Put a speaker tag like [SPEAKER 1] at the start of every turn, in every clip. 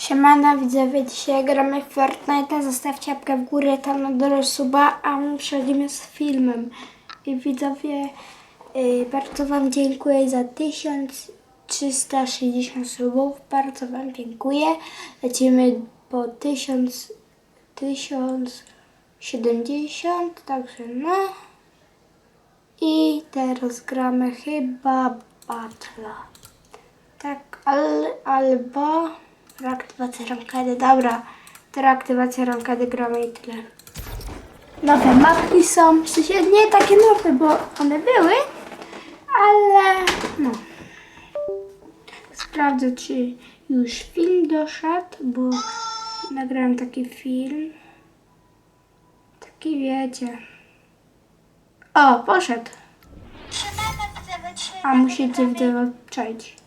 [SPEAKER 1] Siemana widzowie, dzisiaj gramy w Fortnite. Zostawcie łapkę w górę, tam na dole suba, a my przechodzimy z filmem. I widzowie, y, bardzo Wam dziękuję za 1360 subów. Bardzo Wam dziękuję. Lecimy po 1000, 1070, także no. I teraz gramy chyba Battle. Tak, al, albo reaktywacja rankedy. Dobra, to reaktywacja rankedy gramy i tyle. Nowe mapki są, w nie takie nowe, bo one były, ale no. Sprawdzę, czy już film doszedł, bo nagrałem taki film. Taki wiecie. O, poszedł. A musicie wyczaić.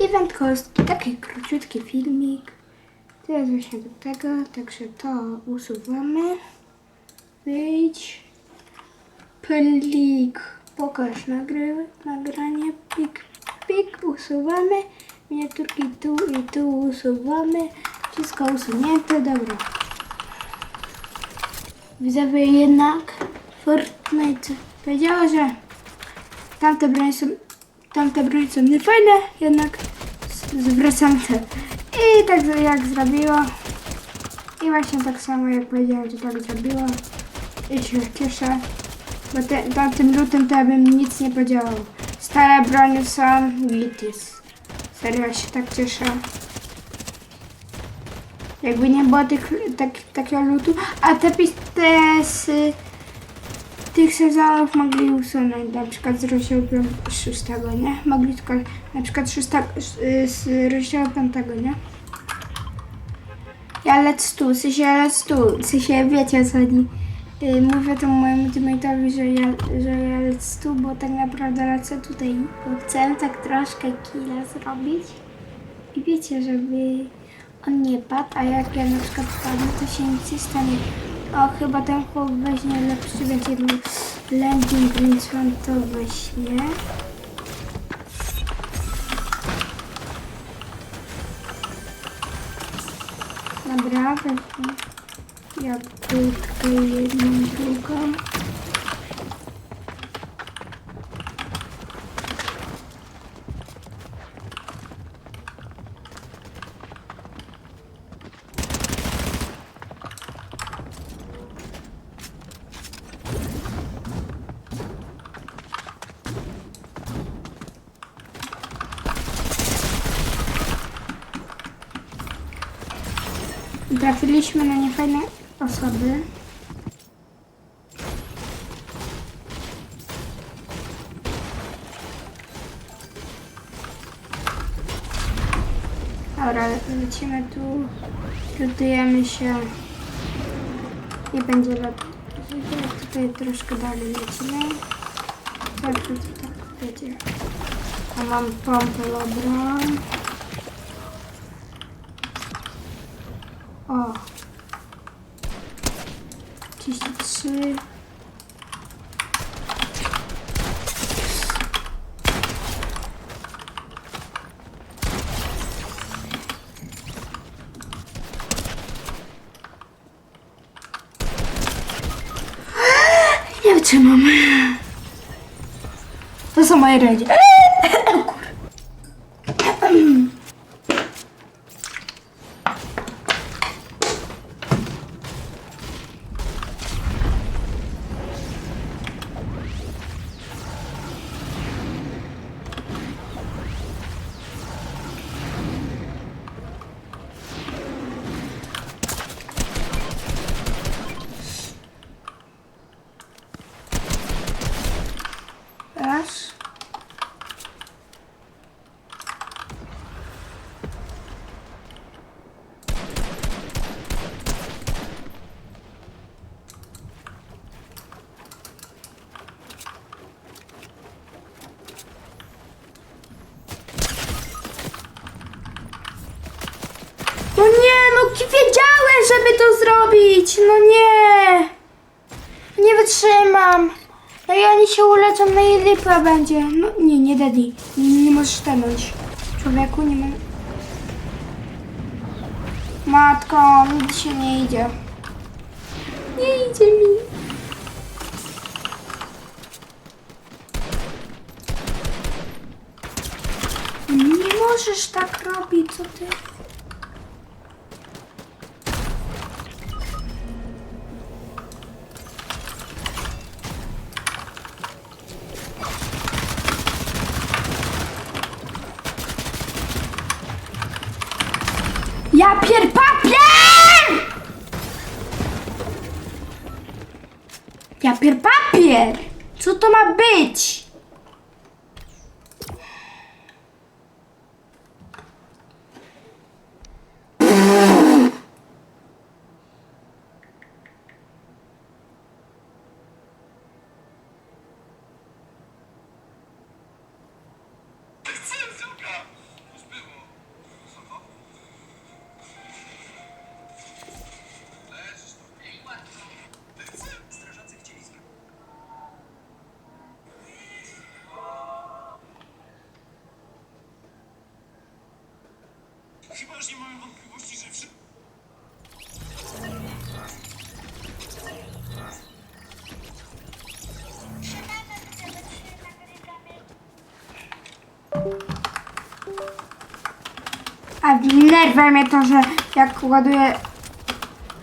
[SPEAKER 1] Event kostki, taki króciutki filmik. Jest właśnie do tego, także to usuwamy. Wyjdź. Plik. Pokaż nagry, nagranie. Pik, pik. Usuwamy. Miniaturki tu i tu usuwamy. Wszystko usunięte, dobra. Widzowie jednak Fortnite powiedziała, że tamte bronie są, tamte bronie są niefajne, jednak zwracam te. I tak jak zrobiła. I właśnie tak samo jak powiedziałem, że tak zrobiła. I się cieszę, bo te, tamtym lutym to ja bym nic nie podziałał. Stare bronie są gitis. Serio się tak cieszę. Jakby nie było tych, tak, takiego lutu. A te, te tych sezonów mogli usunąć, na przykład z rozdziału 6, nie? Mogli tylko na przykład 6, z, rozdziału 5, nie? Ja lecę tu, w sensie ja lecę tu, w sensie wiecie co chodzi. Y, Mówię to mojemu teammate'owi, że ja, że ja lecę tu, bo tak naprawdę lecę tutaj, bo chcę tak troszkę killa zrobić. I wiecie, żeby on nie padł, a jak ja na przykład padnę, to się nic nie stanie. O, chyba ten chłop weźmie lepszy będzie landing, więc on to weźmie. Dobra, weźmie jabłkę jedną, drugą. Niefajne osoby. Dobra, lecimy tu, lutujemy się. Nie będzie lepiej. Tutaj troszkę dalej lecimy. Tak, to tak, wiecie. A mam pompę, dobra. O. 33. Nie wytrzymam. To są moje ręce. Raz. No nie, no wiedziałem, żeby to zrobić. No nie. Nie wytrzymam. No i oni się uleczą, no i lipa będzie. No nie, nie daddy. Nie, nie możesz stanąć. Człowieku, nie ma... Matko, mi się nie idzie. Nie idzie mi. Nie możesz tak robić, co ty?
[SPEAKER 2] Już nie mamy wątpliwości, że.
[SPEAKER 1] A wnerwia mnie to, że jak ładuję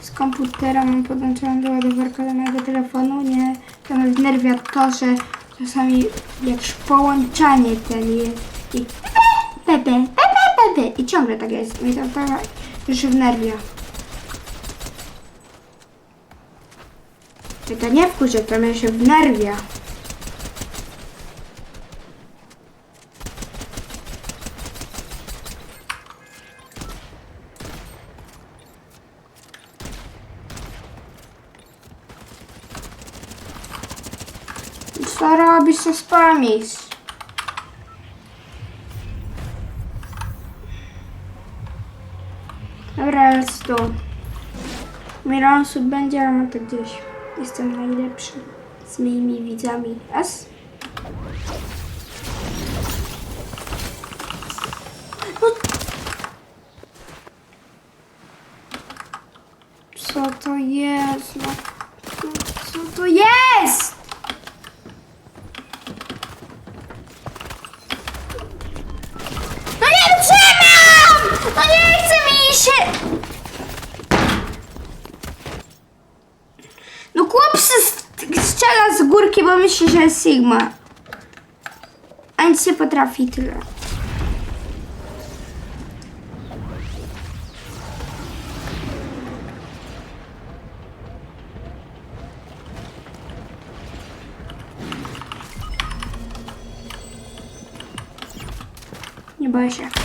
[SPEAKER 1] z komputera, mam podłączoną do ładowarka do mojego telefonu, nie, to mnie wnerwia to, że czasami jak połączanie ten jest i pepe, pepe, pepe i ciągle tak jest. Mnie to tak już wnerwia. I to nie wkurzę, to mnie się wnerwia. Co robisz, co spamisz? Milion osób będzie, ale ma to gdzieś. Jestem najlepszy z moimi widzami. Raz. Bo myśli, że Sigma. Nic nie potrafi tyle. Nie boję się.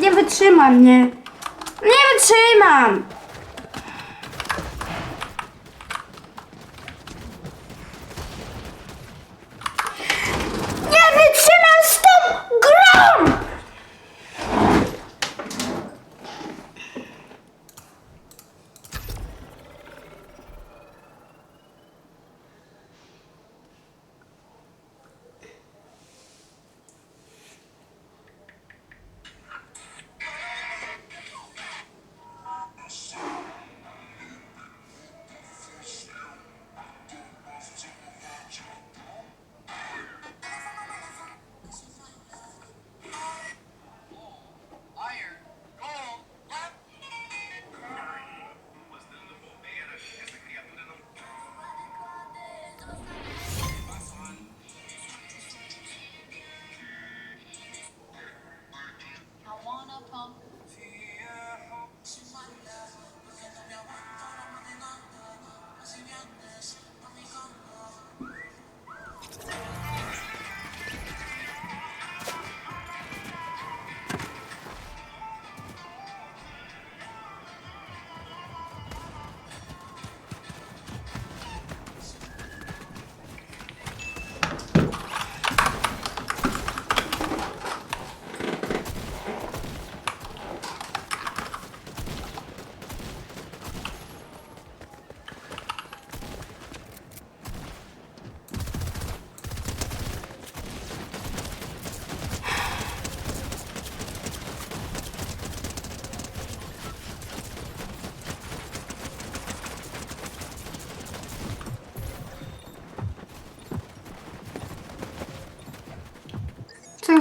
[SPEAKER 1] Nie wytrzymam, nie. Nie wytrzymam!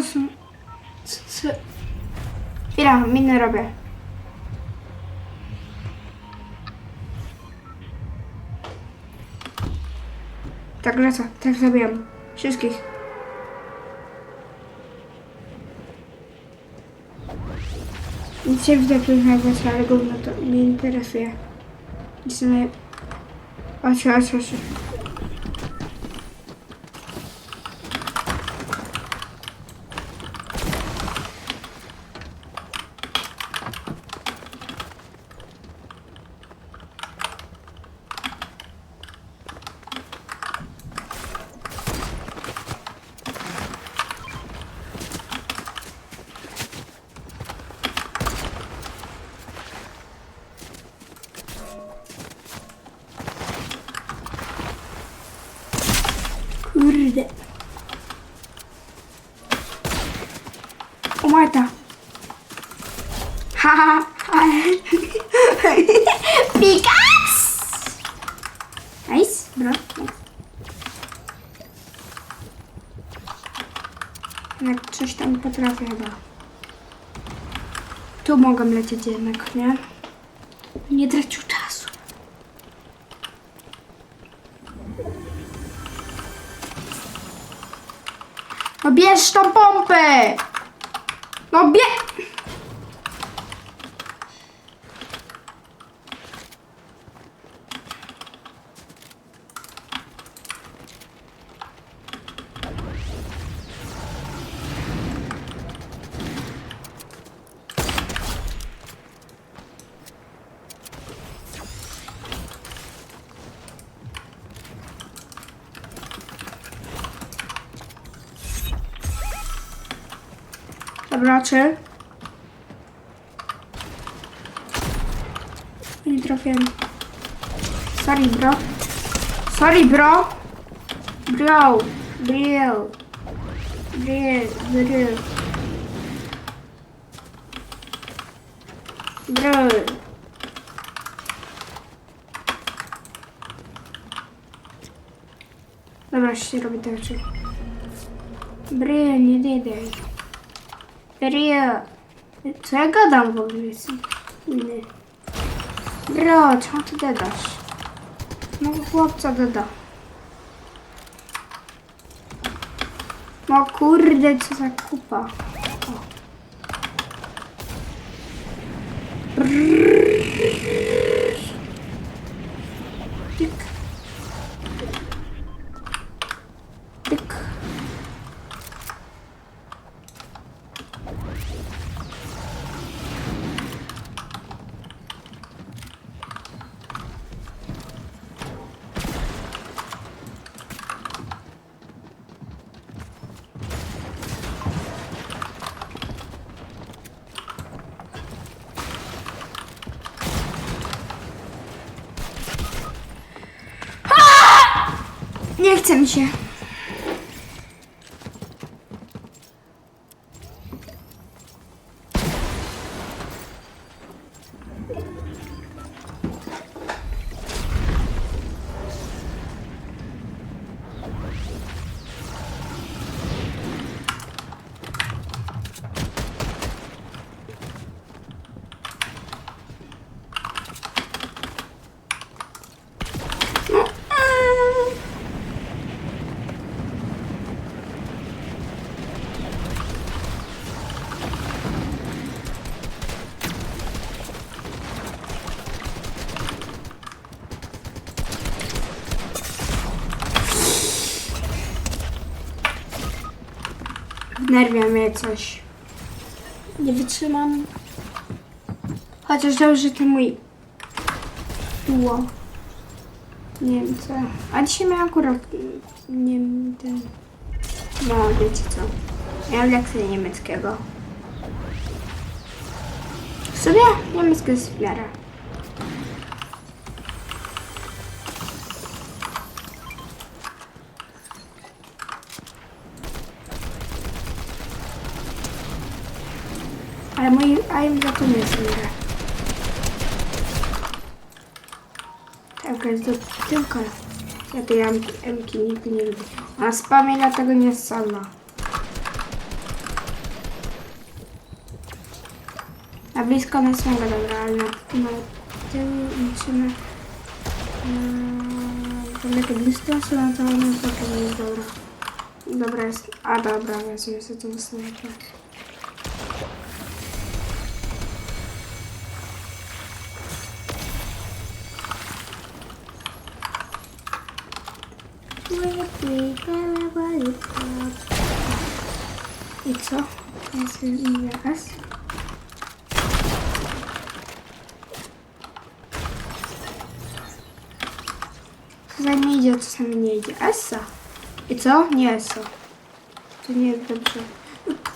[SPEAKER 1] Co? Chwila, minę robię. Także co? Tak zrobiłem. Wszystkich. Nic się widzę pięknego, ale gówno to mnie interesuje. Nic nie... Oczy, oczy, oczy. Kurde. O Marta. Haha. Pickaxe. Nice, bro. Nice. Jak coś tam potrafię chyba. Tu mogę lecieć jednak? Nie No czy? Nie trafiłem. Sorry, bro. Sorry, bro. Bro. Bro. Bro. Bro. Bro. Dobra, się robi te rzeczy. Bro, nie dodaj. Serio? Co ja gadam w ogóle? Nie. Bro, czemu ty dodasz? No chłopca doda. No kurde, co za kupa. O. Brrr. Nie chce mi się. Wnerwia mnie coś. Nie wytrzymam. Chociaż dobrze, to mój duo. Nie wiem co. A dzisiaj miałam akurat, nie wiem, ten... No, wiecie co. Miałam lekcję niemieckiego. W sumie niemiecki jest w miarę. Ale mój aim za to nie jest w miarę. Tak, jest do tyłka. Ja tej amki, emki nigdy nie lubię. A spamie dlatego nie jest sama. Na blisko ona jest mega dobra, ale na, na tył liczymy na daleko dystansu, no to ona jest taka nie jest dobra. Dobra jest. A dobra, wezmę sobie to snajper. I co? Jest zaraz. Czasami idzie, czasami nie idzie. Essa. I co? Nie Essa. To nie jest dobrze.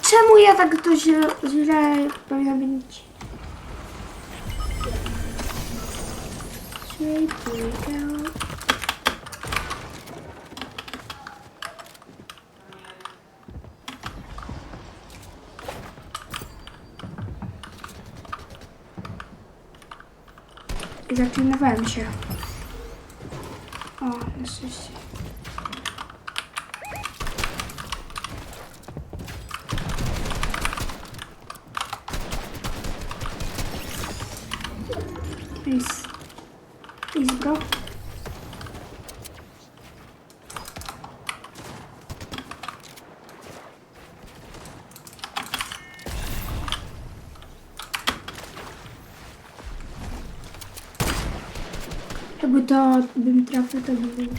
[SPEAKER 1] Czemu ja tak to źle, źle powinno być? Sweet girl. I zaklinowałem się. O, na szczęście. Peace. Peace, bro. Jakby to bym trafił, to by było.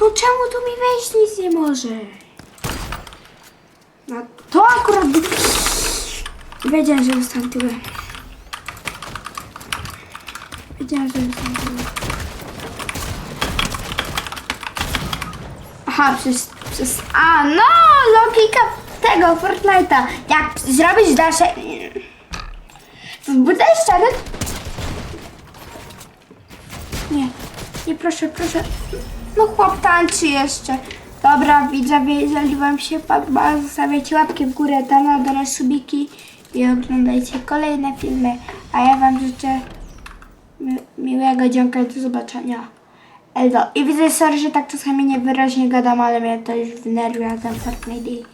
[SPEAKER 1] No czemu tu mi wejść nic nie może? No to akurat... Wiedziałem, że dostanę tyle. Wiedziałem, że dostanę tyle. Aha, przez, przez... A, no! Logika tego Fortnite'a. Jak zrobić dalsze... Wbudzaj ścianę. Nie, nie proszę, proszę. No chłop tańczy jeszcze. Dobra, widzowie, zaliwam się padma. Zostawiajcie łapki w górę, dana do subiki i oglądajcie kolejne filmy. A ja wam życzę mi- miłego dzionka i do zobaczenia. Eldo. I widzę, sorry, że tak czasami niewyraźnie gadam, ale mnie to już wnerwia ten Fortnite i,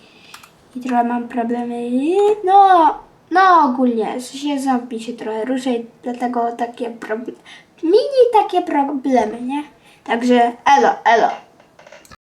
[SPEAKER 1] i trochę mam problemy. No, no ogólnie, się zombie się trochę ruszę i dlatego takie problemy, mini takie problemy, nie? Także elo, elo.